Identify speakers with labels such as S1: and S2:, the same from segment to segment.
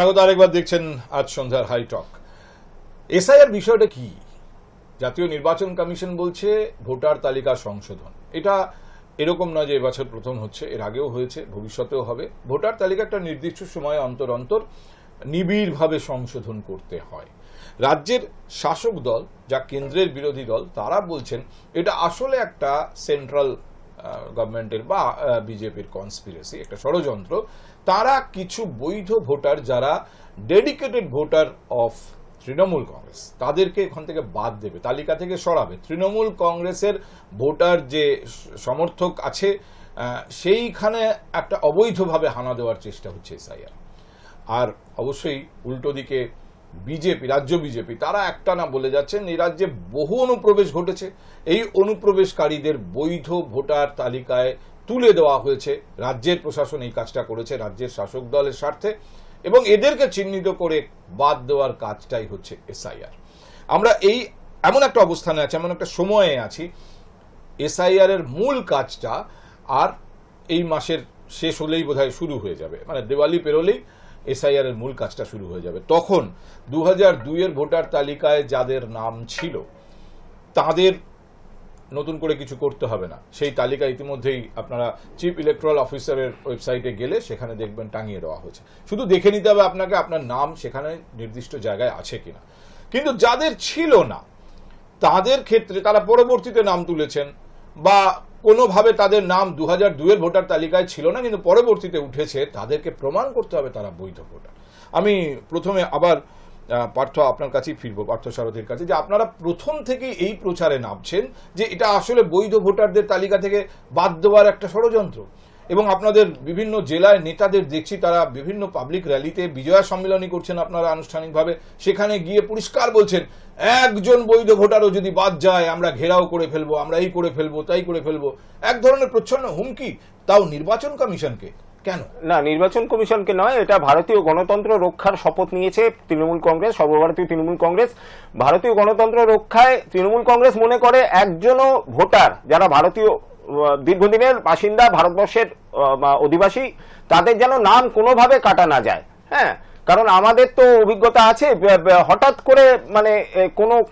S1: স্বাগত আরেকবার দেখছেন আজ সন্ধ্যার হাইটক এসআইআর বিষয়টা কি? জাতীয় নির্বাচন কমিশন বলছে ভোটার তালিকা সংশোধন। এটা এরকম নয় যে এবছর প্রথম হচ্ছে, এর আগেও হয়েছে, ভবিষ্যতেও হবে। ভোটার তালিকা একটা নির্দিষ্ট সময়ে অন্তর অন্তর নিবিড়ভাবে সংশোধন করতে হয়। রাজ্যের শাসক দল, যা কেন্দ্রের বিরোধী দল, তারা বলছেন এটা আসলে একটা সেন্ট্রাল গভর্নমেন্টের বা বিজেপির কনস্পিরেসি একটা ষড়যন্ত্র। তারা কিছু বৈধ ভোটার যারা dedicated voter of Trinamool congress, তাদেরকে এখান থেকে বাদ দেবে, তালিকা থেকে সরাবে। তৃণমূল কংগ্রেসের ভোটার যে সমর্থক আছে সেইখানে একটা অবৈধভাবে হানা দেওয়ার চেষ্টা হচ্ছে এসআইআর। আর অবশ্যই উল্টো দিকে বিজেপি, রাজ্য বিজেপি, তারা একটা না বলে যাচ্ছেন, এই রাজ্যে বহু অনুপ্রবেশ ঘটেছে। এই অনুপ্রবেশকারীদের বৈধ ভোটার তালিকায় তুলে দেওয়া হয়েছে। রাজ্যের প্রশাসন এই কাজটা করেছে, রাজ্যের শাসক দলের স্বার্থে, এবং এদেরকে চিহ্নিত করে বাদ দেওয়ার কাজটাই হচ্ছে এসআইআর। আমরা এই এমন একটা অবস্থানে আছি, এমন একটা সময়ে আছি এসআইআর এর মূল কাজটা আর এই মাসের শেষ হলেই বোধহয় শুরু হয়ে যাবে। মানে দেওয়ালি পেরোলেই এসআইআর এর মূল কাজটা শুরু হয়ে যাবে। তখন দু হাজার দুইয়ের ভোটার তালিকায় যাদের নাম ছিল, তাদের নতুন করে কিছু করতে হবে না। সেই তালিকা ইতিমধ্যেই আপনারা চিফ ইলেকট্রাল অফিসারের ওয়েবসাইটে গেলে সেখানে দেখবেন টাঙিয়ে দেওয়া হয়েছে। শুধু দেখে নিতে হবে আপনাকে আপনার নাম সেখানে নির্দিষ্ট জায়গায় আছে কিনা। কিন্তু যাদের ছিল না, তাদের ক্ষেত্রে তারা পরবর্তীতে নাম তুলেছেন বা কোনোভাবে তাদের নাম দু হাজার দুয়ের ভোটার তালিকায় ছিল না, কিন্তু পরবর্তীতে উঠেছে, তাদেরকে প্রমাণ করতে হবে তারা বৈধ ভোটার। আমি প্রথমে আবার পার্থ আপনার কাছেই ফিরবো, পার্থ সারথীর কাছে, যে আপনারা প্রথম থেকেই এই প্রচারে নামছেন যে এটা আসলে বৈধ ভোটারদের তালিকা থেকে বাদ দেওয়ার একটা ষড়যন্ত্র। এবং আপনাদের বিভিন্ন জেলায় নেতাদের দেখছি, তারা বিভিন্ন পাবলিক র্যালিতে বিজয়া সম্মেলনী করছেন আপনারা আনুষ্ঠানিকভাবে, সেখানে গিয়ে পরিষ্কার বলছেন, একজন বৈধ ভোটারও যদি বাদ যায়, আমরা ঘেরাও করে ফেলব, আমরা এই করে ফেলব, তাই করে ফেলব। এক ধরনের প্রচ্ছন্ন হুমকি, তাও নির্বাচন কমিশনকে। কেন?
S2: না, নির্বাচন কমিশনকে নয়, এটা ভারতীয় গণতন্ত্র রক্ষার শপথ নিয়েছে তৃণমূল কংগ্রেস, সর্বভারতীয় তৃণমূল কংগ্রেস। ভারতীয় গণতন্ত্র রক্ষায় তৃণমূল কংগ্রেস মনে করে একজনও ভোটার, যারা ভারতীয় দীর্ঘদিনের বাসিন্দা ভারতবর্ষের অধিবাসী, তাদের যেন নাম কোনোভাবে কাটা না যায়। হ্যাঁ কারণ আমাদের তো অভিজ্ঞতা আছে হঠাৎ করে মানে কোনো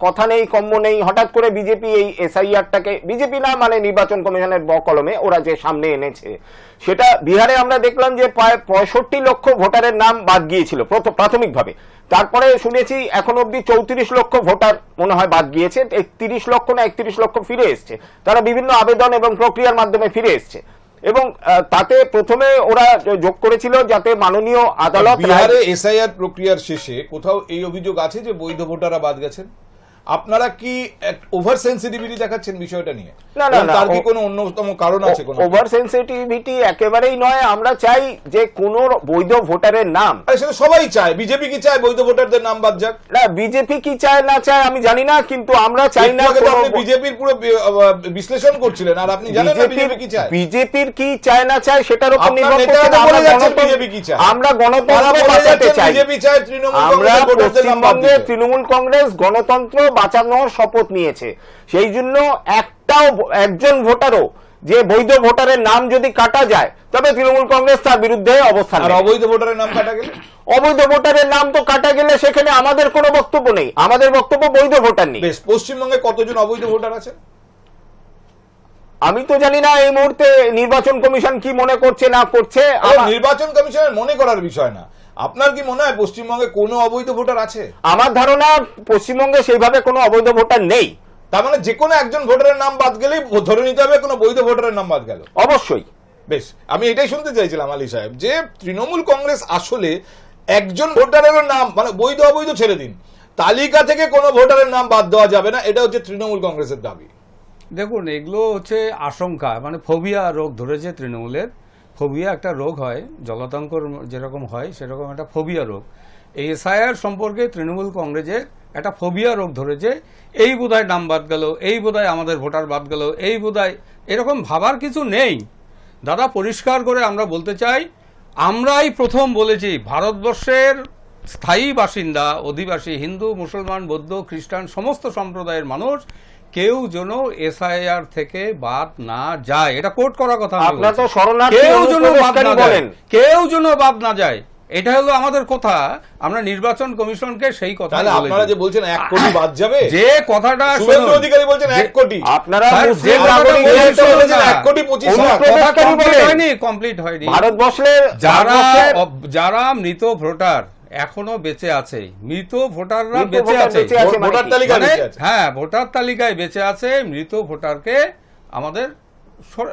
S2: কথা নেই কম্য নেই, হঠাৎ করে বিজেপি এই এসআইআরটাকে, বিজেপি না মানে নির্বাচন কমিশনের ব কলমে ওরা যে সামনে এনেছে। সেটা বিহারে আমরা দেখলাম যে প্রায় পঁয়ষট্টি লক্ষ ভোটারের নাম বাদ গিয়েছিল, প্রথ- প্রাথমিকভাবে। তারপরে শুনেছি এখন অব্দি চৌত্রিশ লক্ষ ভোটার মনে হয় বাদ গিয়েছে, একত্রিশ লক্ষ না একত্রিশ লক্ষ ফিরে এসছে। তারা বিভিন্ন আবেদন এবং প্রক্রিয়ার মাধ্যমে ফিরে এসছে। এবং তাতে প্রথমে ওরা যোগ করেছিল যাতে মাননীয় আদালত
S1: বিহারে এসআইআর প্রক্রিয়ার শেষে কোথাও এই অভিযোগ আছে যে বৈধ ভোটাররা বাদ গেছেন? আপনারা কি ওভার সেন্সিটিভিটি দেখাচ্ছেন বিষয়টা নিয়ে?
S2: না, না,
S1: তার কি কোনো অন্যতম কারণ আছে কোনো?
S2: ওভার সেন্সিটিভিটি একেবারেই নয় আমরা চাই যে কোন বৈধ ভোটারের নাম।
S1: সেটা সবাই চায় বিজেপি কি চায় বৈধ ভোটারদের নাম বাদ যাক?
S2: না বিজেপি কি চায় না চায় আমি জানি না কিন্তু আমরা চাই না
S1: আপনি বিজেপির পুরো বিশ্লেষণ করছিলেন আর আপনি জানেন না বিজেপি কি চায়।
S2: বিজেপির কি চায় না চায় সেটার উপর নির্ভর
S1: তো
S2: আমরা
S1: বলে
S2: গণতন্ত্র-
S1: বিজেপি কি চায়।
S2: আমরা গণতন্ত্র বাঁচাতে চাই।
S1: বিজেপি চায় তৃণমূল
S2: আমরা পশ্চিমবঙ্গে তৃণমূল কংগ্রেস গণতন্ত্র বাঁচানোর শপথ নিয়েছে। সেই জন্য একটাও একজন ভোটারও যে বৈধ ভোটারের নাম যদি কাটা যায় তবে তৃণমূল কংগ্রেস তার বিরুদ্ধে অবস্থান
S1: আর অবৈধ ভোটারের নাম কাটা গেলে?
S2: অবৈধ ভোটারের নাম তো কাটা গেলে সেখানে আমাদের কোনো বক্তব্য নেই। আমাদের বক্তব্য বৈধ ভোটার নেই।
S1: বেশ পশ্চিমবঙ্গে কতজন অবৈধ ভোটার আছে?
S2: আমি তো জানি না এই মুহূর্তে নির্বাচন কমিশন কি মনে করছে না করছে।
S1: নির্বাচন কমিশনের মনে করার বিষয় না। আপনার কি মনে হয় পশ্চিমবঙ্গে কোনো অবৈধ ভোটার আছে?
S2: আমার ধারণা পশ্চিমবঙ্গে সেইভাবে কোনো অবৈধ ভোটার নেই।
S1: তার মানে যে কোনো একজন ভোটারের নাম বাদ গেলেই ধরে নিতে হবে কোনো বৈধ ভোটারের নাম বাদ গেল।
S2: অবশ্যই।
S1: বেশ আমি এটাই শুনতে চাইছিলাম আলী সাহেব যে তৃণমূল কংগ্রেস আসলে একজন ভোটারেরও নাম মানে বৈধ অবৈধ ছেড়ে দিন। তালিকা থেকে কোনো ভোটারের নাম বাদ দেওয়া যাবে না এটা হচ্ছে তৃণমূল কংগ্রেসের দাবি।
S3: দেখুন এগুলো হচ্ছে আশঙ্কা মানে ফোবিয়া রোগ ধরেছে তৃণমূলের। ফোবিয়া একটা রোগ হয়, জলাতঙ্কর যেরকম হয়, সেরকম একটা ফোবিয়া রোগ। এই এসআইআর সম্পর্কে তৃণমূল কংগ্রেসের একটা ফোবিয়া রোগ ধরেছে, এই বোধহয় নাম বাদ গেল, এই বোধহয় আমাদের ভোটার বাদ গেল, এই বোধহয় এরকম ভাবার কিছু নেই। দাদা, পরিষ্কার করে আমরা বলতে চাই, আমরাই প্রথম বলেছি, ভারতবর্ষের স্থায়ী বাসিন্দা, অধিবাসী, হিন্দু, মুসলমান, বৌদ্ধ, খ্রিস্টান, সমস্ত সম্প্রদায়ের মানুষ কেউ যেন এসআইআর থেকে বাদ না যায়। এটা কোর্ট করা কথা আমি
S2: তো শরণার্থী
S3: কেউ যেন বাদ না যায়। কেউ যেন বাদ না যায়। এটা হলো আমাদের কথা। আমরা নির্বাচন কমিশনকে সেই কথা
S1: আপনারা যে বলছেন এক কোটি বাদ যাবে
S3: যে কথাটা
S1: শুভেন্দু অধিকারী বলছেন এক কোটি।
S2: আপনারা
S3: যে।
S1: এক কোটি পঁচিশ
S3: কমপ্লিট হয়নি কমপ্লিট হয়নি।
S2: ভারতবর্ষের
S3: যারা যারা মৃত ভোটার এখনও বেঁচে আছে। মৃত ভোটাররা বেঁচে আছে।
S2: মানে
S1: ভোটার
S2: কি?
S1: তালিকা
S3: মানে। হ্যাঁ ভোটার তালিকায় বেঁচে আছে মৃত ভোটারকে আমাদের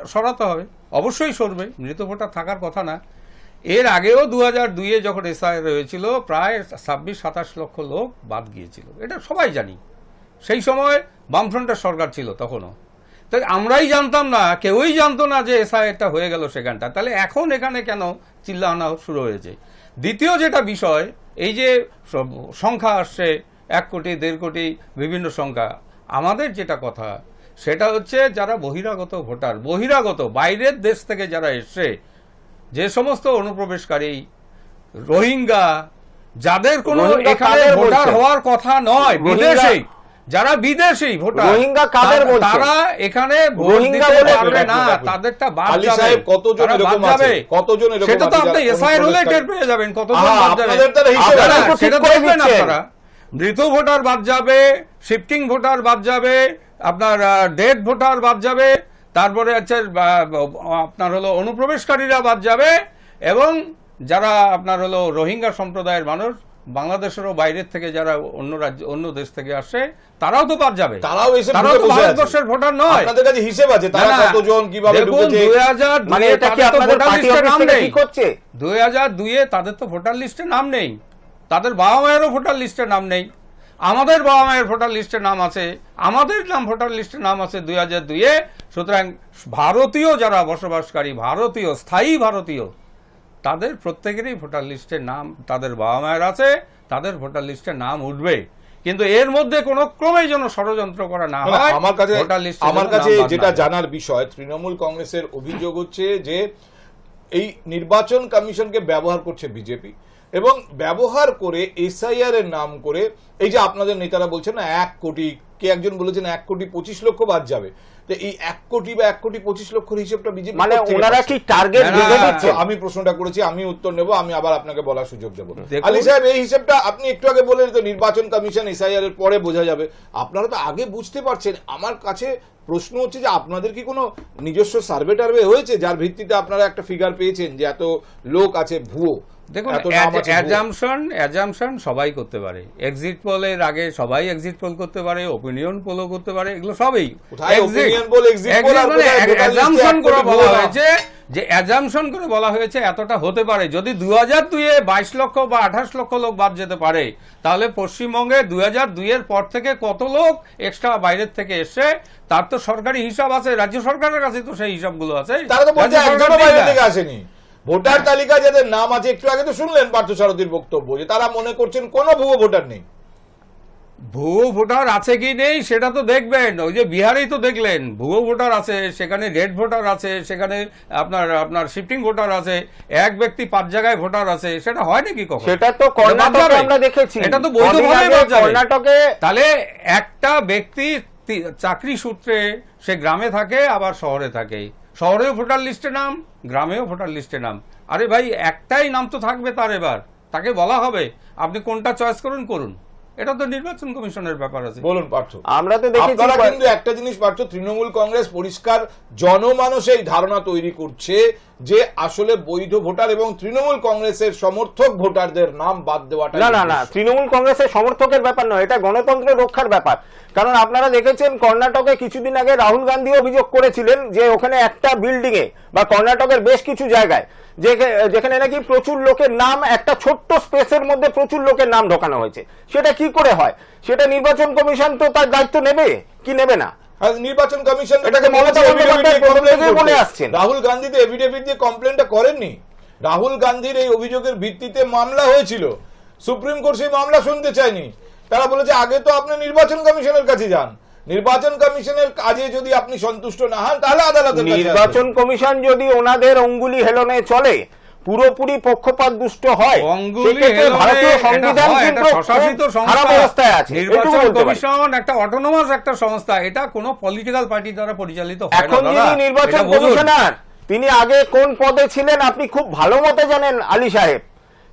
S3: সরাতে হবে। অবশ্যই সরবে মৃত ভোটার থাকার কথা না। এর আগেও দু হাজার দুইয়ে যখন এসআই হয়েছিল প্রায় ছাব্বিশ সাতাশ লক্ষ লোক বাদ গিয়েছিল। এটা সবাই জানি। সেই সময় বামফ্রন্টের সরকার ছিল তখনও। তাই আমরাই জানতাম না কেউই জানতো না যে এসআইটা হয়ে গেল সেখানটা। তাহলে এখন এখানে কেন চিল্লানা শুরু হয়েছে? দ্বিতীয় যেটা বিষয় এই যে সংখ্যা আসছে এক কোটি দেড় কোটি বিভিন্ন সংখ্যা আমাদের যেটা কথা সেটা হচ্ছে যারা বহিরাগত ভোটার বহিরাগত বাইরের দেশ থেকে যারা এসছে যে সমস্ত অনুপ্রবেশকারী রোহিঙ্গা যাদের কোনো এখানে ভোটার হওয়ার কথা নয় বিদেশি। যারা বিদেশি ভোটার
S2: রোহিঙ্গা কাদের বলছেন?
S3: তারা এখানে
S2: রোহিঙ্গা বলে-
S3: পারবে না। তাদেরটা বাদ যাবে
S1: সাহেব কতজন এরকম আছে? কতজন এরকম
S3: সেটা তো আপনি টের পেয়ে যাবেন কতজন বাদ যাবে
S1: আপনাদের তাহলে হিসেব
S3: আপনারা সেটা দেখবেন আপনারা মৃত ভোটার বাদ যাবে শিফটিং ভোটার বাদ যাবে আপনার ডেড ভোটার বাদ যাবে তারপরে হচ্ছে আপনার হলো অনুপ্রবেশকারীরা বাদ যাবে এবং যারা আপনার হলো রোহিঙ্গা সম্প্রদায়ের মানুষ বাংলাদেশেরও বাইরের থেকে যারা অন্য রাজ্য অন্য দেশ থেকে আসে তারাও তো বাদ যাবে।
S1: তারাও এসে
S3: তারাও তো ভারতবর্ষের ভোটার নয়।
S1: আপনাদের কাছে হিসেব আছে তারা। কতজন কীভাবে ঢুকেছে?
S3: 2002
S2: মানে এটা কি আপনাদের পার্টি
S3: নাম নেই।
S2: হচ্ছে
S3: দুই হাজার দুইয়ে তাদের তো ভোটার লিস্টে নাম নেই। তাদের বাবা মায়েরও ভোটার লিস্টে নাম নেই। আমাদের বাবা মায়ের ভোটার লিস্টে নাম আছে আমাদের নাম ভোটার লিস্টে নাম আছে দুই হাজার দুইয়ে। সুতরাং ভারতীয় যারা বসবাসকারী ভারতীয় স্থায়ী ভারতীয় তাদের প্রত্যেকেরই ভোটার লিস্টে নাম তাদের বাবা মায়ের আছে তাদের ভোটার লিস্টে নাম উঠবে। কিন্তু এর মধ্যে কোনো ক্রমেই যেন ষড়যন্ত্র করা না হয়
S1: আমার কাছে
S3: ভোটার লিস্টে
S1: আমার কাছে যেটা জানার বিষয় তৃণমূল কংগ্রেসের অভিযোগ হচ্ছে যে এই নির্বাচন কমিশনকে ব্যবহার করছে বিজেপি। এবং ব্যবহার করে এসআইআর এর নাম করে এই যে আপনাদের নেতারা বলছেন না এক কোটি কে একজন বলেছেন এক কোটি পঁচিশ লক্ষ বাদ যাবে। তো এই এক কোটি বা এক কোটি পঁচিশ লক্ষের হিসেবটা বিজেপি
S2: মানে ওনারা কি টার্গেট
S1: আমি প্রশ্নটা করেছি আমি উত্তর নেব আমি আবার আপনাকে বলার সুযোগ দেবো। আলী সাহেব এই হিসেবটা আপনি একটু আগে বললেন তো নির্বাচন কমিশন এসআইআর এর পরে বোঝা যাবে। আপনারা তো আগে বুঝতে পারছেন আমার কাছে প্রশ্ন হচ্ছে যে আপনাদের কি কোনো নিজস্ব সার্ভে টার্ভে হয়েছে যার ভিত্তিতে আপনারা একটা ফিগার পেয়েছেন যে এত লোক আছে ভুয়ো?
S3: দেখুন। অ্যাজামশন অ্যাজামশন সবাই করতে পারে। এক্সিট পোলের আগে সবাই এক্সিট পোল করতে পারে ওপিনিয়ন পোলও করতে পারে এগুলো সবই।
S1: আর
S3: মানে অ্যাজামশন করে বলা হয়েছে যে অ্যাজামশন করে বলা হয়েছে এতটা হতে পারে। যদি দু হাজার দুইয়ে বাইশ লক্ষ বা আঠাশ লক্ষ লোক বাদ যেতে পারে তাহলে পশ্চিমবঙ্গে দুই হাজার দুইয়ের পর থেকে কত লোক এক্সট্রা বাইরের থেকে এসছে? তার তো সরকারি হিসাব আছে রাজ্য সরকারের কাছে তো সেই হিসাবগুলো আছে।
S1: তারা তো একজনও বাইরে থেকে আসেনি। ভোটার তালিকা যাদের নাম আছে একটু আগে তো শুনলেন পার্থ সারথীর বক্তব্য যে তারা মনে করছেন কোনো ভুয়ো ভোটার নেই।
S3: ভুয়ো ভোটার আছে কি নেই সেটা তো দেখবেন। ওই যে বিহারেই তো দেখলেন ভুয়ো ভোটার আছে সেখানে রেড ভোটার আছে সেখানে আপনার আপনার শিফটিং ভোটার আছে এক ব্যক্তি পাঁচ জায়গায় ভোটার আছে সেটা হয় নাকি কখন?
S2: সেটা তো কর্ণাটকে আমরা দেখেছি।
S3: এটা তো বৈধভাবে।
S2: কর্ণাটকে
S3: তাহলে একটা ব্যক্তি চাকরি সূত্রে সে গ্রামে থাকে আবার শহরে থাকে। শহরেও ভোটার লিস্টে নাম, গ্রামেও ভোটার লিস্টে নাম। আরে ভাই, একটাই নাম তো থাকবে তার এবার। তাকে বলা হবে। আপনি কোনটা চয়েস করুন করুন। এটা তো নির্বাচন কমিশনের ব্যাপার আছে।
S1: বলুন পার্থ।
S2: আমরা তো দেখেছি
S1: আপনারা কিন্তু একটা জিনিস পাচ্ছ তৃণমূল কংগ্রেস পরিষ্কার এই ধারণা তৈরি করছে যে আসলে বৈধ ভোটার এবং তৃণমূল কংগ্রেসের সমর্থক ভোটারদের নাম বাদ দেওয়াটা
S2: না না না তৃণমূল কংগ্রেসের সমর্থকের ব্যাপার নয় এটা গণতন্ত্র রক্ষার ব্যাপার। কারণ আপনারা দেখেছেন কর্ণাটকে কিছুদিন আগে রাহুল গান্ধী অভিযোগ করেছিলেন যে ওখানে একটা বিল্ডিং এ বা কর্ণাটকের বেশ কিছু জায়গায় যেখানে নাকি প্রচুর লোকের নাম একটা ছোট্ট স্পেসের মধ্যে প্রচুর লোকের নাম ঢোকানো হয়েছে। সেটা কি করে হয়? সেটা নির্বাচন কমিশন তো তার দায়িত্ব নেবে? কি নেবে না?
S1: নির্বাচন কমিশন
S2: এটা তো মমতা বন্দ্যোপাধ্যায় বলে আসছেন।
S1: রাহুল গান্ধী তো এফিডেভিট দিয়ে কমপ্লেনটা করেননি? রাহুল গান্ধীর এই অভিযোগের ভিত্তিতে মামলা হয়েছিল। সুপ্রিম কোর্ট সেই মামলা শুনতে চায়নি। তারা বলেছে আগে তো আপনি নির্বাচন কমিশনের কাছে যান। নির্বাচন কমিশনের কাজে যদি আপনি সন্তুষ্ট না হন তাহলে আদালতের
S2: নির্বাচন কমিশন যদি ওনাদের অঙ্গুলি হেলনে চলে পুরোপুরি পক্ষপাত দুষ্ট হয় ভারতীয় সংবিধান অবস্থায় আছে। এটুকু
S3: নির্বাচন কমিশন একটা অটোনোমাস একটা সংস্থা এটা কোনো পলিটিক্যাল পার্টি দ্বারা পরিচালিত হয়
S2: এখন যিনি নির্বাচন কমিশনার তিনি আগে কোন পদে ছিলেন আপনি খুব ভালো মতো জানেন আলী সাহেব।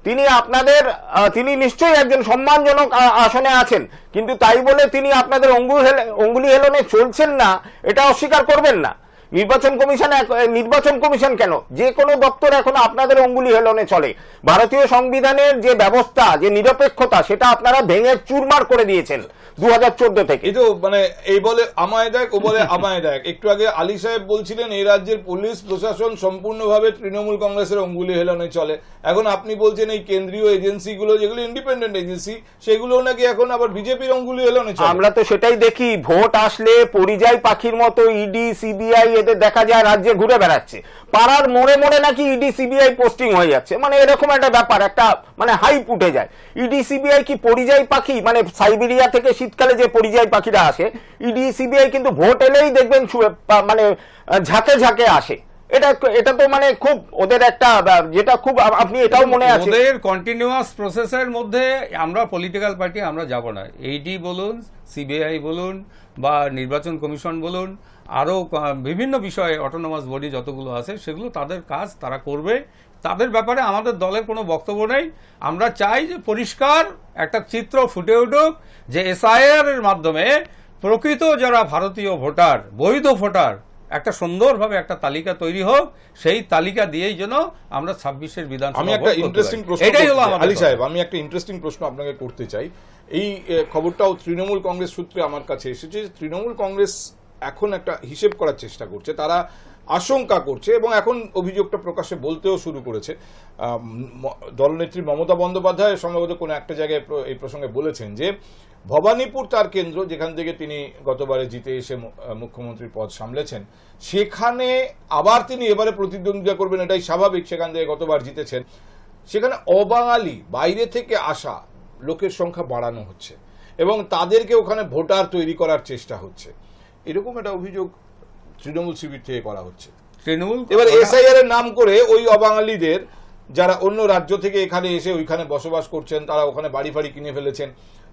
S2: তিনি আপনাদের তিনি নিশ্চয়ই একজন সম্মানজনক আসনে আছেন। কিন্তু তাই বলে তিনি আপনাদের অঙ্গুল হেলে- অঙ্গুলি হেলনে চলছেন না, এটা অস্বীকার করবেন না। নির্বাচন কমিশন নির্বাচন কমিশন কেন? যে কোনো দপ্তর এখন আপনাদের অঙ্গুলি হেলনে চলে। ভারতীয় সংবিধানের যে ব্যবস্থা যে নিরপেক্ষতা সেটা আপনারা ভেঙে চুরমার করে দিয়েছেন দুহাজার চোদ্দ থেকে।
S1: এই তো মানে এই বলে আমায় দেখ ও বলে আমায় দেখ একটু আগে আলী সাহেব বলছিলেন এই রাজ্যের পুলিশ প্রশাসন সম্পূর্ণভাবে তৃণমূল কংগ্রেসের অঙ্গুলি হেলনে চলে। এখন আপনি বলছেন এই কেন্দ্রীয় এজেন্সিগুলো যেগুলো ইন্ডিপেন্ডেন্ট এজেন্সি সেগুলো নাকি এখন আবার বিজেপির অঙ্গুলি হেলনে চলে?
S2: আমরা তো সেটাই দেখি ভোট আসলে পরিযায়ী পাখির মতো ইডি সিবিআই এদের দেখা যায় রাজ্যে ঘুরে বেড়াচ্ছে। পাড়ার মোড়ে মোড়ে নাকি ইডি সিবিআই পোস্টিং হয়ে যাচ্ছে। মানে এরকম একটা ব্যাপার একটা মানে হাইপ উঠে যায়। ইডি সিবিআই কি পরিযায়ী পাখি? মানে সাইবেরিয়া থেকে শীতকালে যে পরিযায়ী পাখিরা আসে ইডি সিবিআই কিন্তু ভোট এলেই দেখবেন মানে ঝাঁকে ঝাঁকে আসে। এটা এটা তো মানে খুব ওদের একটা যেটা খুব আপনি এটাও মনে আছে।
S3: ওদের কন্টিনিউয়াস প্রসেসের মধ্যে আমরা পলিটিক্যাল পার্টি আমরা যাব না। এইডি বলুন সিবিআই বলুন বা নির্বাচন কমিশন বলুন আরও বিভিন্ন বিষয়ে অটোনোমাস বডি যতগুলো আছে সেগুলো তাদের কাজ তারা করবে। তাদের ব্যাপারে আমাদের দলের কোনো বক্তব্য নেই। আমরা চাই যে পরিষ্কার একটা চিত্র ফুটে উঠুক যে এসআইআর এর মাধ্যমে প্রকৃত যারা ভারতীয় ভোটার বৈধ ভোটার একটা সুন্দরভাবে একটা তালিকা তৈরি হোক। সেই তালিকা দিয়েই যেন আমরা ছাব্বিশের বিধানসভা
S1: আমি একটা ইন্টারেস্টিং
S3: পারি।
S1: প্রশ্ন
S3: এটাই হলো
S1: আলী সাহেব আমি একটা ইন্টারেস্টিং প্রশ্ন আপনাকে করতে চাই। এই খবরটাও তৃণমূল কংগ্রেস সূত্রে আমার কাছে এসেছে তৃণমূল কংগ্রেস এখন একটা হিসেব করার চেষ্টা করছে, তারা আশঙ্কা করছে এবং এখন অভিযোগটা প্রকাশ্যে বলতেও শুরু করেছে। দলনেত্রী মমতা বন্দ্যোপাধ্যায় সম্ভবত কোনো একটা জায়গায় এই প্রসঙ্গে বলেছেন যে, ভবানীপুর তার কেন্দ্র, যেখান থেকে তিনি গতবারে জিতে এসে মুখ্যমন্ত্রীর পদ সামলেছেন, সেখানে আবার তিনি এবারে প্রতিদ্বন্দ্বিতা করবেন, এটাই স্বাভাবিক, সেখান থেকে গতবার জিতেছেন। সেখানে অবাঙালি, বাইরে থেকে আসা লোকের সংখ্যা বাড়ানো হচ্ছে এবং তাদেরকে ওখানে ভোটার তৈরি করার চেষ্টা হচ্ছে। এরকম একটা অভিযোগ তৃণমূল শিবির থেকে করা হচ্ছে।
S3: তৃণমূল?
S1: এবার এসআইআর এর নাম করে ওই অবাঙালিদের যারা অন্য রাজ্য থেকে এখানে এসে ওইখানে বসবাস করছেন তারা ওখানে বাড়ি ফাড়ি কিনে ফেলেছেন।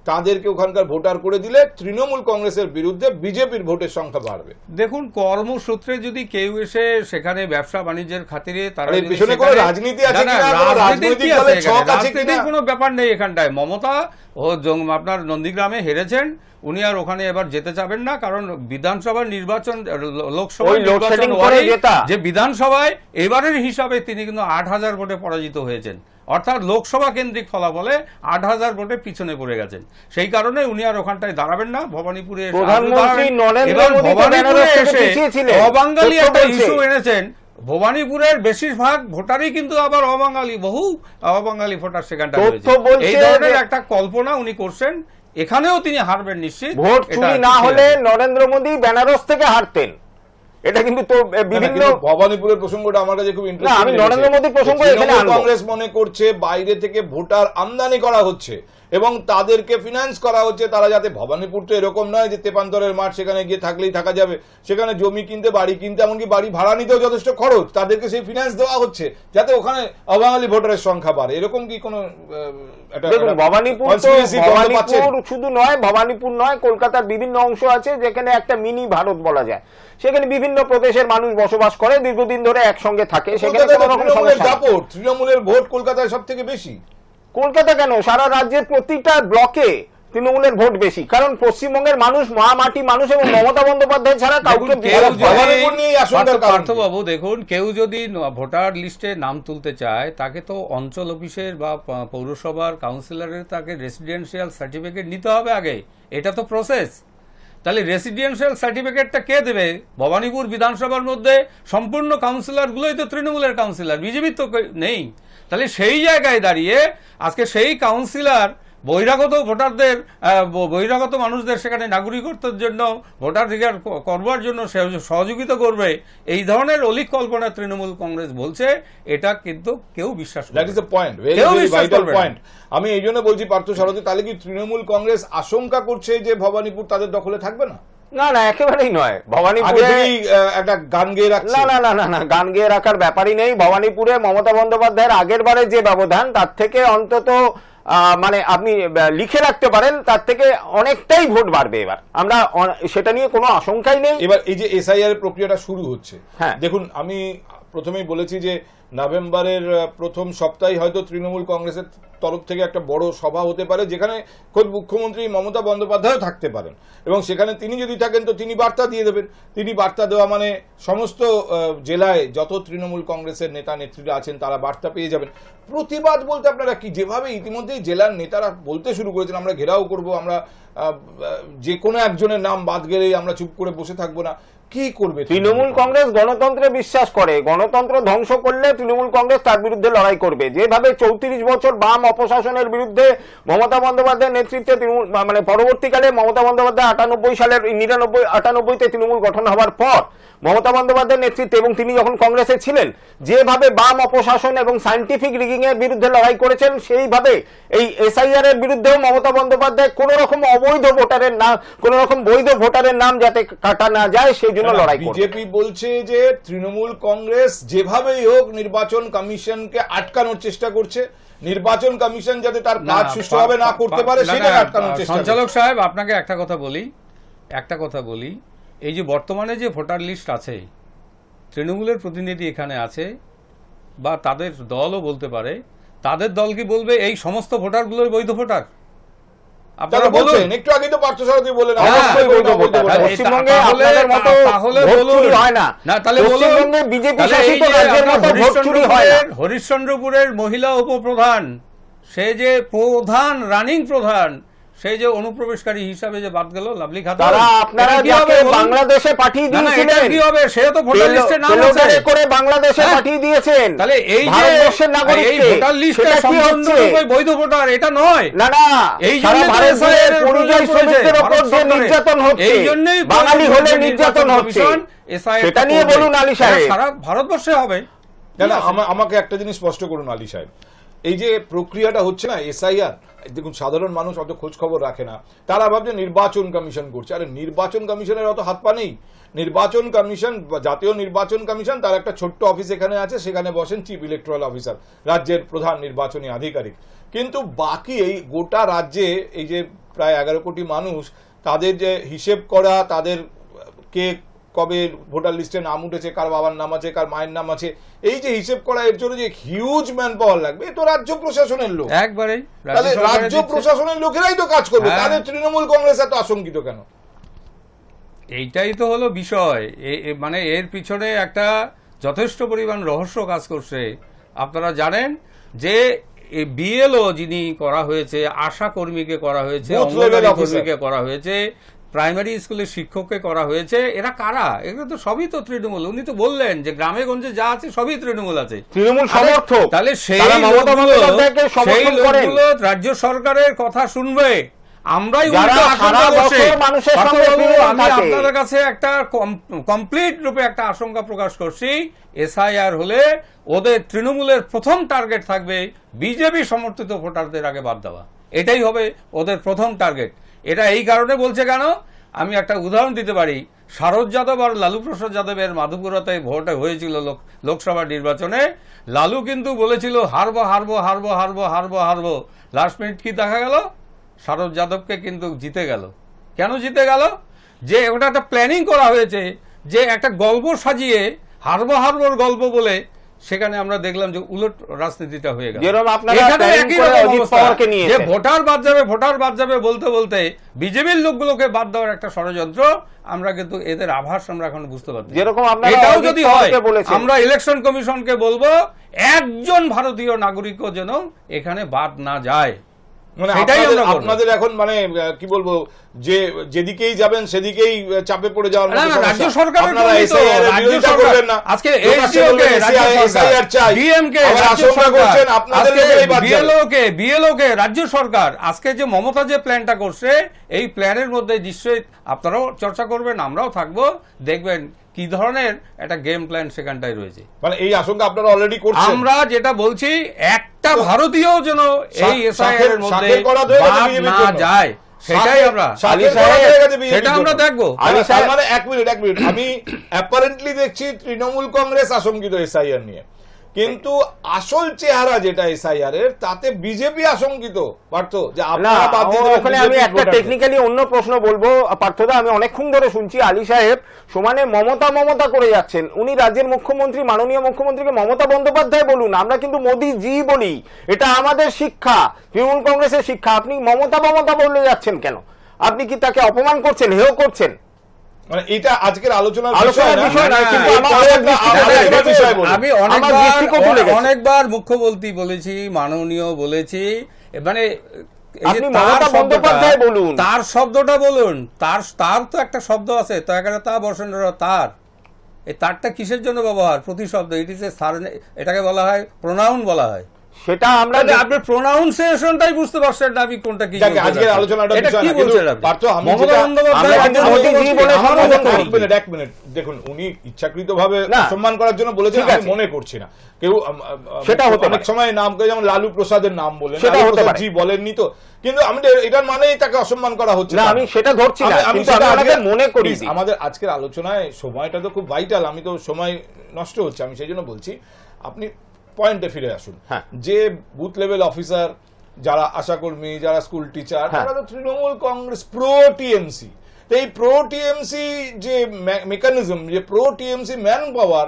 S1: তাদেরকে ওখানকার ভোটার করে দিলে তৃণমূল কংগ্রেসের বিরুদ্ধে বিজেপির ভোটের সংখ্যা বাড়বে।
S3: দেখুন কর্মসূত্রে যদি কেউ এসে সেখানে ব্যবসা বাণিজ্যের খাতিরে তারা
S1: পেছনে কোনো রাজনীতি আছে
S3: রাজনীতির
S1: কিনা?
S3: ব্যাপার নেই এখানটায়। মমতা ও আপনার নন্দীগ্রামে হেরেছেন উনি আর ওখানে এবার যেতে চাবেন না কারণ বিধানসভার নির্বাচন লোকসভা নির্বাচন। যে বিধানসভায় এবারের হিসাবে তিনি কিন্তু আট হাজার ভোটে পরাজিত হয়েছেন। অর্থাৎ লোকসভা কেন্দ্রিক ফলাফলে আট হাজার ভোটে পিছনে পড়ে গেছেন। সেই কারণে উনি আর ওখানটায় দাঁড়াবেন না। ভবানীপুরে। অবাঙালি একটা ইস্যু এনেছেন। ভবানীপুরের বেশিরভাগ ভোটারই কিন্তু আবার অবাঙালি বহু অবাঙালি ভোটার সেখানটা এই ধরনের একটা কল্পনা উনি করছেন। এখানেও তিনি হারবেন নিশ্চিত।
S2: ভোট চুরি না হলে নরেন্দ্র মোদী বেনারস থেকে হারতেন। এটা কিন্তু তো বিভিন্ন
S1: ভবানীপুরের প্রসঙ্গটা আমার কাছে খুব ইন্টারেস্টিং
S2: আমি নরেন্দ্র মোদীর প্রসঙ্গ এখানে।
S1: কংগ্রেস মনে করছে বাইরে থেকে ভোটার আমদানি করা হচ্ছে এবং তাদেরকে ফিনান্স করা হচ্ছে তারা যাতে ভবানীপুর তো এরকম নয় যে তেপান্তরের মাঠ সেখানে গিয়ে থাকলেই থাকা যাবে। সেখানে জমি কিনতে বাড়ি কিনতে এমনকি বাড়ি ভাড়া নিতেও যথেষ্ট খরচ। তাদেরকে সেই ফিনান্স দেওয়া হচ্ছে যাতে ওখানে অবাঙালি ভোটারের সংখ্যা বাড়ে। এরকম কি কোনো
S2: ভবানীপুর শুধু নয় ভবানীপুর নয় কলকাতার বিভিন্ন অংশ আছে যেখানে একটা মিনি ভারত বলা যায়। সেখানে বিভিন্ন প্রদেশের মানুষ বসবাস করে দীর্ঘদিন ধরে একসঙ্গে থাকে। সেখানে
S1: তৃণমূলের ভোট কলকাতায় সব থেকে বেশি?
S2: কলকাতা কেন? সারা রাজ্যের প্রতিটা ব্লকে তৃণমূলের ভোট বেশি। কারণ পশ্চিমবঙ্গের মানুষ মহামাটি মানুষ এবং মমতা বন্দ্যোপাধ্যায় ছাড়া কাউকে?
S3: পার্থবাবু দেখুন কেউ যদি ভোটার লিস্টে নাম তুলতে চায় তাকে তো অঞ্চল অফিসের বা পৌরসভার কাউন্সিলরের তাকে রেসিডেন্সিয়াল সার্টিফিকেট নিতে হবে আগে। এটা তো প্রসেস তাহলে রেসিডেন্সিয়াল সার্টিফিকেটটা কে দেবে? ভবানীপুর বিধানসভার মধ্যে সম্পূর্ণ কাউন্সিলরগুলোই তো তৃণমূলের কাউন্সিলর বিজেপির তো নেই। তাহলে সেই জায়গায় দাঁড়িয়ে আজকে সেই কাউন্সিলর বহিরাগত ভোটারদের বহিরাগত মানুষদের সেখানে নাগরিকত্বের জন্য ভোটাধিকার করবার জন্য সে- সহযোগিতা করবে এই ধরনের অলিক কল্পনা তৃণমূল কংগ্রেস বলছে এটা কিন্তু কেউ বিশ্বাস
S1: দ্যাট ইজ
S3: না।
S1: দ্য পয়েন্ট ভেরি
S3: কেউ
S1: ভেরি
S3: বিশ্বাস
S1: ভাইটাল পয়েন্ট আমি এই জন্য বলছি পার্থ সারথী তাহলে কি তৃণমূল কংগ্রেস আশঙ্কা করছে যে ভবানীপুর তাদের দখলে থাকবে না?
S2: না না একেবারেই নয়। ভবানীপুরে
S1: একটা গান গেয়ে রাখছে।
S2: না না না না গান গেয়ে রাখার ব্যাপারই নেই। ভবানীপুরে মমতা বন্দ্যোপাধ্যায়ের আগের বারে যে ব্যবধান তার থেকে অন্তত আহ, মানে আপনি লিখে রাখতে পারেন তার থেকে অনেকটাই ভোট বাড়বে এবার। আমরা সেটা নিয়ে কোনো আশঙ্কাই নেই।
S1: এবার এই যে এসআইআর প্রক্রিয়াটা শুরু হচ্ছে
S2: হ্যাঁ।
S1: দেখুন আমি প্রথমেই বলেছি যে নভেম্বরের প্রথম সপ্তাহে হয়তো তৃণমূল কংগ্রেসের তরফ থেকে একটা বড় সভা হতে পারে, যেখানে খোদ মুখ্যমন্ত্রী মমতা বন্দ্যোপাধ্যায়ও থাকতে পারেন। এবং সেখানে তিনি যদি থাকেন, তো তিনি বার্তা দিয়ে দেবেন। তিনি বার্তা দেওয়া মানে সমস্ত জেলায় যত তৃণমূল কংগ্রেসের নেতা, নেত্রীরা আছেন, তারা বার্তা পেয়ে যাবেন। প্রতিবাদ বলতে আপনারা কি, যেভাবে ইতিমধ্যেই জেলার নেতারা বলতে শুরু করেছেন, আমরা ঘেরাও করব, আমরা যে কোনো একজনের নাম বাদ গেলেই আমরা চুপ করে বসে থাকব না, কি করবে
S2: তৃণমূল কংগ্রেস গণতন্ত্রে বিশ্বাস করে, গণতন্ত্র ধ্বংস করলে তৃণমূল কংগ্রেস তার বিরুদ্ধে লড়াই করবে। যেভাবে চৌত্রিশ বছর বাম অপশাসনের বিরুদ্ধে মমতা বন্দ্যোপাধ্যায়ের নেতৃত্বে তৃণমূল মানে পরবর্তীকালে মমতা বন্দ্যোপাধ্যায় আটানব্বই সালের নিরানব্বই আটানব্বইতে তৃণমূল গঠন হওয়ার পর মমতা বন্দ্যোপাধ্যায়ের নেতৃত্বে এবং তিনি যখন কংগ্রেসে ছিলেন যেভাবে বাম অপশাসন এবং সাইন্টিফিক রিগিং এর বিরুদ্ধে লড়াই করেছেন সেইভাবে এই এসআইআর এর বিরুদ্ধেও মমতা বন্দ্যোপাধ্যায় কোন রকম অবৈধ ভোটারের নাম কোন রকম বৈধ ভোটারের নাম যাতে কাটা না যায় সেই জন্য লড়াই
S1: বিজেপি বলছে যে তৃণমূল কংগ্রেস যেভাবেই হোক নির্বাচন কমিশনকে আটকানোর চেষ্টা করছে। নির্বাচন কমিশন যাতে তার কাজ সুষ্ঠুভাবে না করতে পারে সেটা আটকানোর চেষ্টা
S3: সঞ্চালক সাহেব আপনাকে একটা কথা বলি একটা কথা বলি। এই যে বর্তমানে যে ভোটার লিস্ট আছে তৃণমূলের প্রতিনিধি এখানে আছে বা তাদের দলও বলতে পারে তাদের দল কি বলবে এই সমস্ত ভোটারগুলোই বৈধ ভোটার? আপনারা বলুন
S1: একটু আগে তো অবশ্যই বৈধ
S3: তাহলে-
S2: পশ্চিমবঙ্গে আপনাদের মতো
S3: তাহলে বলুন।
S2: হয় না।
S3: না তাহলে বলুন
S2: পশ্চিমবঙ্গে বিজেপি শাসিত রাজ্যের মতো ভোট চুরি হয় না।
S3: হরিশ্চন্দ্রপুরের- হরিশ্চন্দ্রপুরের মহিলা উপপ্রধান সে যে প্রধান রানিং প্রধান সে যে অনুপ্রবেশকারী হিসাবে যে বাদ গেল লাভলি খাতা
S2: তারা আপনারা যাকে বাংলাদেশে পাঠিয়ে দিয়েছিলেন
S3: কি হবে সে তো ভোটার লিস্টে নাম আছে।
S2: করে বাংলাদেশে
S3: হ্যাঁ।
S2: পাঠিয়ে দিয়েছেন।
S3: তাহলে এই যে
S2: ভারতবর্ষের
S3: এই ভোটার লিস্টে বৈধ ভোটার এটা নয়।
S2: না না
S3: এই
S2: সারা
S3: জন্যই তো
S2: ভারত জুড়ে
S3: SIR এর
S2: পরিযায়ী শ্রমিকদের
S3: ভারত
S2: যে নির্যাতন হচ্ছে।
S3: এই জন্যই
S2: বাঙালি হলে নির্যাতন হচ্ছে। সেটা নিয়ে বলুন আলী সাহেব।
S3: সারা ভারতবর্ষে হবে।
S1: আমাকে একটা জিনিস স্পষ্ট করুন আলী সাহেব। এই যে প্রক্রিয়াটা হচ্ছে না, এসআইআর, দেখুন, সাধারণ মানুষ অত খোঁজ খবর রাখে না। তারা ভাবছে নির্বাচন কমিশন করছে। আরে নির্বাচন কমিশনের অত হাত পা নেই। নির্বাচন কমিশন জাতীয় নির্বাচন কমিশন, তার একটা ছোট্ট অফিস এখানে আছে, সেখানে বসেন চিফ ইলেকট্রাল অফিসার রাজ্যের প্রধান নির্বাচনী আধিকারিক। কিন্তু বাকি এই গোটা রাজ্যে এই যে প্রায় এগারো কোটি মানুষ, তাদের যে হিসেব করা, তাদের কে কবে ভোটার লিস্টে নাম উঠেছে কার বাবার নাম আছে কার মায়ের নাম আছে এই যে হিসেব করা এর জন্য যে হিউজ ম্যান পাওয়ার লাগবে এ তো রাজ্য প্রশাসনের লোক।
S3: একবারেই
S1: তাহলে রাজ্য প্রশাসনের লোকেরাই তো কাজ করবে
S3: হ্যাঁ।
S1: তাহলে তৃণমূল কংগ্রেস এত আশঙ্কিত কেন?
S3: এইটাই তো হলো বিষয়। মানে এর পিছনে একটা যথেষ্ট পরিমাণ রহস্য কাজ করছে। আপনারা জানেন যে বিএলও যিনি করা হয়েছে আশা কর্মীকে করা হয়েছে অঙ্গনওয়াড়ি কর্মীকে করা হয়েছে প্রাইমারি স্কুলের শিক্ষককে করা হয়েছে। এরা কারা? এগুলো তো সবই তো তৃণমূল। উনি তো বললেন যে গ্রামে গঞ্জে যা আছে সবই তৃণমূল আছে।
S2: তৃণমূল সমর্থক।
S3: তাহলে সেই লোকগুলো- রাজ্য সরকারের কথা শুনবে। আমরাই
S2: মানুষের
S3: আমি আপনাদের কাছে একটা কমপ্লিট রূপে একটা আশঙ্কা প্রকাশ করছি। এসআইআর হলে ওদের তৃণমূলের প্রথম টার্গেট থাকবে বিজেপি সমর্থিত ভোটারদের আগে বাদ দেওয়া। এটাই হবে ওদের প্রথম টার্গেট এটা এই কারণে বলছে কেন? আমি একটা উদাহরণ দিতে পারি। শারদ যাদব আর লালু প্রসাদ যাদবের মাধুপুরাতে ভোট হয়েছিল লোকসভা নির্বাচনে। লালু কিন্তু বলেছিল, হারবো হারবো হারবো হারবো হারবো হারবো। লাস্ট মিনিট কি দেখা গেল? শারদ যাদবকে কিন্তু জিতে গেল। কেন জিতে গেল? যে ওটা একটা প্ল্যানিং করা হয়েছে, যে একটা গল্প সাজিয়ে হারবো, হারবোর গল্প বলে সেখানে আমরা দেখলাম যে উলট রাজনীতিটা হয়ে গেল। যে ভোটার বাদ যাবে ভোটার বাদ যাবে বলতে বলতে বিজেপির লোকগুলোকে বাদ দেওয়ার একটা ষড়যন্ত্র আমরা কিন্তু এদের আভাস আমরা এখন বুঝতে পারছি
S2: যেরকম
S3: এটাও যদি হয় আমরা ইলেকশন কমিশনকে বলব একজন ভারতীয় নাগরিকও যেন এখানে বাদ না যায়।
S1: মানে আপনাদের এখন মানে কি বলব যে যেদিকেই যাবেন সেদিকেই চাপে পড়ে যাওয়ার মতো
S3: রাজ্য সরকারের
S1: বিরোধিতা। করবেন না।
S3: আজকে সরকার,
S1: চাই।
S3: DMK,
S1: আশঙ্কা করছেন আপনাদের
S3: আজকে রাজ্য সরকার যে মমতা যে প্ল্যানটা করছে এই প্ল্যানের মধ্যে নিশ্চয়ই আপনারাও চর্চা করবেন আমরাও থাকব দেখবেন কি ধরনের একটা গেম প্ল্যান সেখানটায় রয়েছে
S1: মানে এই আশঙ্কা আপনারা অলরেডি করছেন
S3: আমরা যেটা বলছি একটা ভারতীয় যেন এই এসআইআর এর মধ্যে না যায় সেটাই আমরা।
S2: আলী
S3: সেটা দেখব।
S1: আলী সাহেব- মানে এক মিনিট এক মিনিট। আমি অ্যাপারেন্টলি দেখছি তৃণমূল কংগ্রেস আশঙ্কিত এসআইআর নিয়ে। কিন্তু আসল চেহারা যেটা এসআইআর এর তাতে বিজেপি আশঙ্কিত পার্থ যে
S2: ওখানে আমি একটা টেকনিক্যালি অন্য প্রশ্ন বলব পার্থদা আমি অনেকক্ষণ ধরে শুনছি আলী সাহেব সমানে মমতা মমতা করে যাচ্ছেন। উনি রাজ্যের মুখ্যমন্ত্রী মাননীয় মুখ্যমন্ত্রীকে মমতা বন্দ্যোপাধ্যায় বলুন আমরা কিন্তু মোদি জি বলি। এটা আমাদের শিক্ষা তৃণমূল কংগ্রেসের শিক্ষা। আপনি মমতা মমতা বলে যাচ্ছেন কেন? আপনি কি তাকে অপমান করছেন হেয় করছেন?
S1: মানে এটা আজকের আলোচনার
S2: আলোচনার বিষয়
S1: না,
S2: নয়, কিন্তু
S1: না,
S2: আমার
S1: এরপরে
S2: দৃষ্টিতে
S1: একটা
S2: বলে
S1: আলোচনার
S2: গেছে।
S1: বিষয় বলুন।
S3: আমি অনেকবার অনেকবার মুখ্যমন্ত্রী বলেছি মাননীয় বলেছি মানে তার শব্দটা-
S2: বলুন।
S3: তার শব্দটা বলুন তার তার তো একটা শব্দ আছে তো এখানে তা বসেন্দ্র তার এই তারটা কিসের জন্য ব্যবহার প্রতি শব্দ ইট এ এটাকে বলা হয় প্রোনাউন বলা হয়
S2: সেটা আমরা
S3: তাহলে আপনি প্রোনাউন্সিয়েশনটাই বুঝতে পারছেন না আমি কোনটা কি
S1: আজকের আলোচনাটা
S3: এটা কি বলছেন
S1: পার্থ,
S3: মমতা বন্দ্যোপাধ্যায়
S2: মোদি জি বলে সম্বোধন
S1: এক মিনিট দেখুন উনি ইচ্ছাকৃতভাবে সম্মান করার জন্য বলেছেন আমি মনে করছি না। কেউ
S2: সেটা হতে
S1: অনেক সময় নাম করে যেমন লালু প্রসাদের নাম বলেন
S2: সেটা হতে পারে।
S1: জি বলেননি তো কিন্তু আমি এটার মানেই তাকে অসম্মান করা হচ্ছে
S2: না আমি সেটা ধরছি না
S1: আমি- আজকে-
S2: মনে করি
S1: আমাদের আজকের আলোচনায় সময়টা তো খুব ভাইটাল আমি তো সময় নষ্ট হচ্ছে আমি সেই জন্য বলছি আপনি পয়েন্টে ফিরে আসুন।
S2: হ্যাঁ।
S1: যে বুথ লেভেল অফিসার যারা আশাকর্মী যারা স্কুল টিচার
S2: হ্যাঁ।
S1: তারা তো তৃণমূল কংগ্রেস প্রো টিএমসি এই প্রো টিএমসি যে মেকানিজম যে pro TMC man power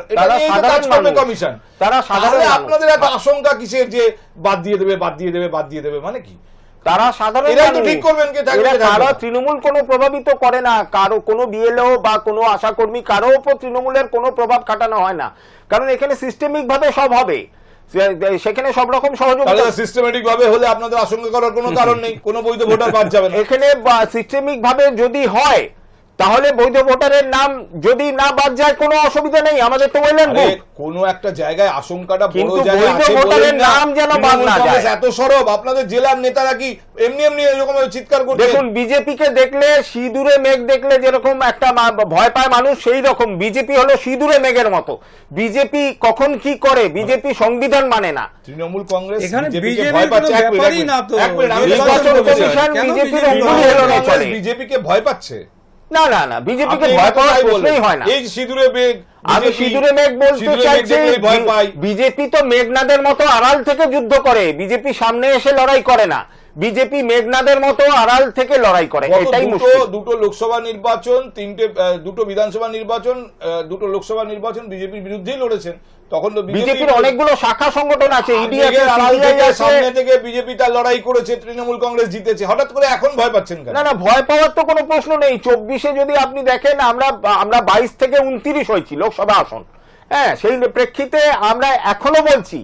S1: commission
S2: তারা সাধারণ
S1: আপনাদের একটা আশঙ্কা কিসের যে বাদ দিয়ে দেবে বাদ দিয়ে দেবে বাদ দিয়ে দেবে মানে কি?
S2: তারা সাধারণ
S1: কারও
S2: তৃণমূল কোনো প্রভাবিত করে না। কারও কোনো বিএলও বা কোনো আশাকর্মী কারও উপর তৃণমূলের কোনো প্রভাব খাটানো হয় না। কারণ এখানে সিস্টেমিক ভাবে সব হবে। সেখানে সব রকম সহযোগিতা
S1: সিস্টেমেটিক ভাবে হলে আপনাদের আশঙ্কা করার কোনো কারণ নেই। কোনো বৈধ ভোটার বাদ যাবে না।
S2: এখানে সিস্টেমিক ভাবে যদি হয় তাহলে বৈধ ভোটারের নাম যদি না বাদ যায় কোনো অসুবিধা নেই। আমাদের তো
S1: আরে কোনো একটা জায়গায় আশঙ্কাটা বড়
S2: কিন্তু
S1: জায়গায়
S2: বৈধ
S1: আছে
S2: ভোটারের নাম যেন বাদ না যায়।
S1: এত সরব আপনাদের জেলার নেতারা কি এমনি এমনি এরকম চিৎকার করছে?
S2: দেখুন বিজেপিকে দেখলে সিঁদুরে মেঘ দেখলে যেরকম একটা ভয় পায় মানুষ সেই রকম। বিজেপি হলো সিঁদুরে মেঘের মতো। বিজেপি কখন কি করে? বিজেপি সংবিধান মানে না।
S1: তৃণমূল কংগ্রেস
S3: এখানে বিজেপির
S1: ভয় পাচ্ছে?
S3: বিজেপি
S1: বিজেপিকে ভয় পাচ্ছে?
S2: না না না বিজেপিকে ভয় পাওয়ার প্রশ্নই হয় না।
S1: এই সিঁদুরে মেঘ
S2: আমি সিঁদুরে মেঘ বলতে চাইছি বিজেপি তো মেঘনাদের মতো আড়াল থেকে যুদ্ধ করে। বিজেপি সামনে এসে লড়াই করে না। বিজেপি মেঘনাদের মতো আড়াল থেকে লড়াই করে। এটাই
S1: দুটো
S2: মুশকিল।
S1: দুটো লোকসভা নির্বাচন তিনটে দুটো বিধানসভা নির্বাচন দুটো লোকসভা নির্বাচন বিজেপির বিরুদ্ধেই লড়েছেন। তখন তো
S2: বিজেপির অনেকগুলো শাখা সংগঠন আছে ইডি আছে
S1: সামনে থেকে বিজেপি তার লড়াই করেছে তৃণমূল কংগ্রেস জিতেছে। হঠাৎ করে এখন ভয় পাচ্ছেন
S2: না না ভয় পাওয়ার তো কোনো প্রশ্ন নেই। চব্বিশে যদি আপনি দেখেন আমরা আমরা বাইশ থেকে উনত্রিশ হয়েছি লোকসভা আসন। হ্যাঁ সেই প্রেক্ষিতে আমরা এখনও বলছি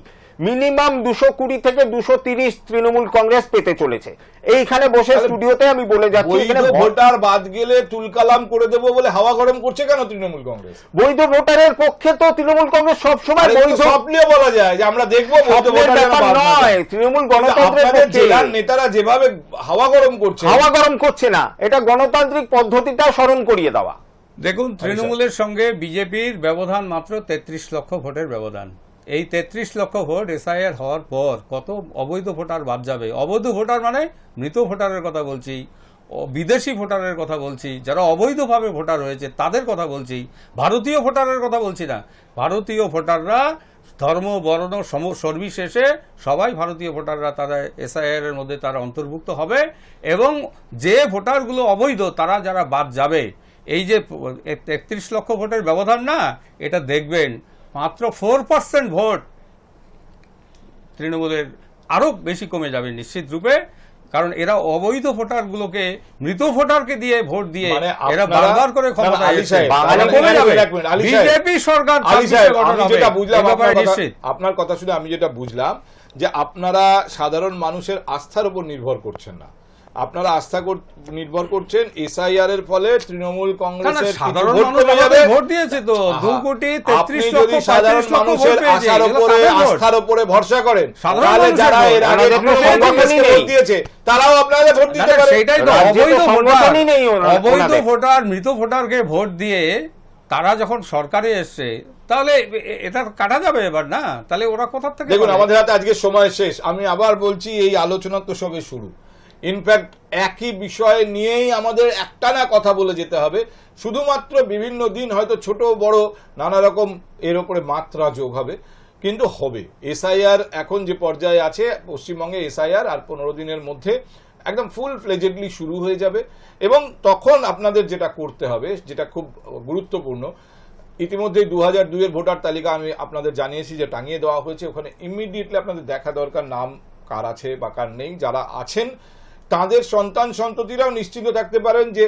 S2: মিনিমাম দুশো কুড়ি থেকে দুশো তিরিশ তৃণমূল কংগ্রেস পেতে চলেছে। এইখানে বসে স্টুডিওতে আমি বলে যাচ্ছি
S1: ভোটার বাদ গেলে তুলকালাম করে দেবো বলে হাওয়া গরম করছে কেন তৃণমূল কংগ্রেস?
S2: বৈধ ভোটারের পক্ষে তো তৃণমূল কংগ্রেস সবসময়
S1: স্বপ্নেও বলা যায় যে আমরা দেখব
S2: নয় তৃণমূল গণতন্ত্রের
S1: আপনাদের জেলার নেতারা যেভাবে হাওয়া গরম করছে
S2: হাওয়া গরম করছে না এটা গণতান্ত্রিক পদ্ধতিটা স্মরণ করিয়ে দেওয়া।
S3: দেখুন তৃণমূলের সঙ্গে বিজেপির ব্যবধান মাত্র তেত্রিশ লক্ষ ভোটের ব্যবধান। এই তেত্রিশ লক্ষ ভোট এসআইআর হওয়ার পর কত অবৈধ ভোটার বাদ যাবে? অবৈধ ভোটার মানে মৃত ভোটারের কথা বলছি বিদেশি ভোটারের কথা বলছি, যারা অবৈধভাবে ভোটার হয়েছে তাদের কথা বলছি, ভারতীয় ভোটারের কথা বলছি না। ভারতীয় ভোটাররা ধর্ম, বর্ণ, সম, সর্বিশেষে সবাই ভারতীয় ভোটাররা তারা এসআইআর এর মধ্যে তারা অন্তর্ভুক্ত হবে এবং যে ভোটারগুলো অবৈধ তারা যারা বাদ যাবে। এই যে একত্রিশ লক্ষ ভোটের ব্যবধান না, এটা দেখবেন মাত্র ফোর পার্সেন্ট ভোট তৃণমূলের আরও বেশি কমে যাবে নিশ্চিত রূপে কারণ এরা অবৈধ ভোটারগুলোকে মৃত ভোটারকে দিয়ে ভোট দিয়ে
S1: মানে
S3: এরা বারবার করে। বিজেপি সরকার
S1: আলী
S3: 26
S1: সাহেব
S3: গঠন
S1: আমি
S3: হবে।
S1: যেটা বুঝলাম আপনার কথা
S3: নিশ্চিত।
S1: আপনার কথা শুনে আমি যেটা বুঝলাম যে আপনারা সাধারণ মানুষের আস্থার উপর নির্ভর করছেন না আপনারা আস্থা নির্ভর করছেন এসআইআর এর ফলে তৃণমূল কংগ্রেসের
S3: সাধারণ
S1: ভোট
S3: দিয়েছে তো। দু কোটি তেত্রিশ
S1: যদি সাধারণ মানুষের আশার উপরে আস্থার উপরে ভরসা করেন তাহলে যারা এর আগে ভোট দিয়েছে তারাও আপনাদের ভোট দিতে পারে।
S3: সেটাই তো অবৈধ ভোটার। অবৈধ ভোটার মৃত ভোটারকে ভোট দিয়ে তারা যখন সরকারে এসছে তাহলে এটা কাটা যাবে এবার না? তাহলে ওরা কোথা থেকে
S1: দেখুন আমাদের হাতে আজকে সময় শেষ। আমি আবার বলছি এই আলোচনা তো সবে শুরু। ইনফ্যাক্ট একই বিষয় নিয়েই আমাদের একটানা কথা বলে যেতে হবে। শুধুমাত্র বিভিন্ন দিন হয়তো ছোট বড় নানা রকম এর উপরে মাত্রা যোগ হবে। কিন্তু হবে। এসআইআর এখন যে পর্যায়ে আছে, পশ্চিমবঙ্গে এসআইআর আর পনেরো দিনের মধ্যে একদম ফুল ফ্লেজেডলি শুরু হয়ে যাবে। এবং তখন আপনাদের যেটা করতে হবে, যেটা খুব গুরুত্বপূর্ণ ইতিমধ্যে দু হাজার দুইয়ের ভোটার তালিকা আমি আপনাদের জানিয়েছি যে টাঙিয়ে দেওয়া হয়েছে। ওখানে ইমিডিয়েটলি আপনাদের দেখা দরকার নাম, কার আছে বা কার নেই। যারা আছেন তাদের সন্তান সন্ততিরাও নিশ্চিন্ত থাকতে পারেন যে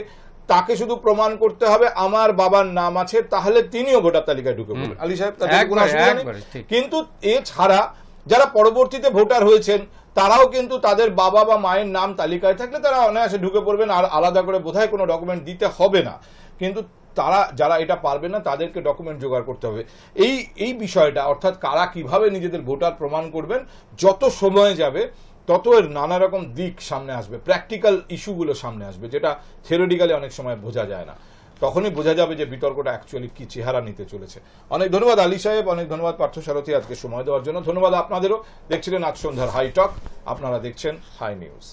S1: তাকে শুধু প্রমাণ করতে হবে আমার বাবার নাম আছে তাহলে তিনিও ভোটার তালিকায় ঢুকে পড়বেন। আলী সাহেব। কিন্তু এছাড়া যারা পরবর্তীতে ভোটার হয়েছেন তারাও কিন্তু তাদের বাবা বা মায়ের নাম তালিকায় থাকলে তারা অনায়াসে ঢুকে পড়বেন আর আলাদা করে বোধহয় কোনো ডকুমেন্ট দিতে হবে না। কিন্তু তারা যারা এটা পারবে না তাদেরকে ডকুমেন্ট জোগাড় করতে হবে। এই এই বিষয়টা অর্থাৎ কারা কীভাবে নিজেদের ভোটার প্রমাণ করবেন যত সময় যাবে তত এর নানা রকম দিক সামনে আসবে প্র্যাকটিক্যাল ইস্যুগুলো সামনে আসবে, যেটা থিওরিটিক্যালি অনেক সময় বোঝা যায় না। তখনই বোঝা যাবে যে বিতর্কটা অ্যাকচুয়ালি কি চেহারা নিতে চলেছে। অনেক ধন্যবাদ আলী সাহেব, অনেক ধন্যবাদ পার্থ সারথী আজকে সময় দেওয়ার জন্য। ধন্যবাদ আপনাদেরও। দেখছিলেন আজ সন্ধ্যার হাইটক আপনারা দেখছেন হাই নিউজ